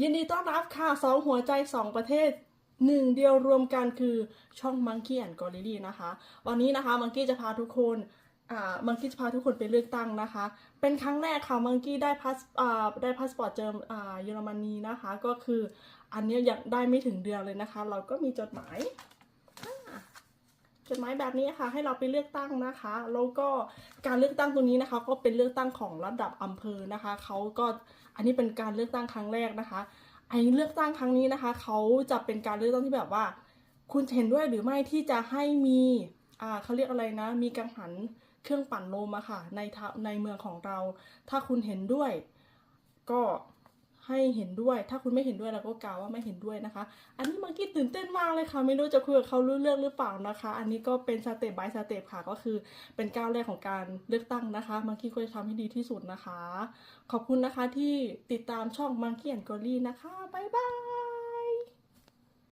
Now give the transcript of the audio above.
ยินดีต้อนรับค่ะสองหัวใจสองประเทศหนึ่งเดียวรวมกันคือช่อง Monkey and g o r i l l y นะคะ วันนี้นะคะมังคี้จะพาทุกคนอ่ามังคีจะพาทุกคนไปเลือกตั้งนะคะ เป็นครั้งแรกค่ะมังกี้ได้พาสอ่าได้พาสปอร์ตเจออ่าเยอรมนีนะคะ ก็คืออันนี้ยังได้ไม่ถึงเดือนเลยนะคะ เราก็มีจดหมาย จดหมายแบบนี้ค่ะ ให้เราไปเลือกตั้งนะคะ แล้วก็การเลือกตั้งตรงนี้นะคะ ก็เป็นเลือกตั้งของระดับอำเภอนะคะเขาก็อันนี้เป็นการเลือกตั้งครั้งแรกนะคะไอ้เลือกตั้งครั้งนี้นะคะเขาจะเป็นการเลือกตั้งที่แบบว่า คุณเห็นด้วยหรือไม่ที่จะให้มีอ่าเขาเรียกอะไรนะ มีกังหันเครื่องปั่นลมอะค่ะในทะในเมืองของเรา ถ้าคุณเห็นด้วย ก็ ให้เห็นด้วย ถ้าคุณไม่เห็นด้วยเราก็กล่าวว่าไม่เห็นด้วยนะคะ อันนี้มังกี้ตื่นเต้นมากเลยค่ะ ไม่รู้จะคุยกับเขารู้เรื่องหรือเปล่านะคะ อันนี้ก็เป็นสเต็ปบายสเต็ปค่ะ ก็คือเป็นก้าวแรกของการเลือกตั้งนะคะ มังกี้ก็จะทำให้ดีที่สุดนะคะ ขอบคุณนะคะที่ติดตามช่องมังกี้แอนกอรี่นะคะ บ๊ายบาย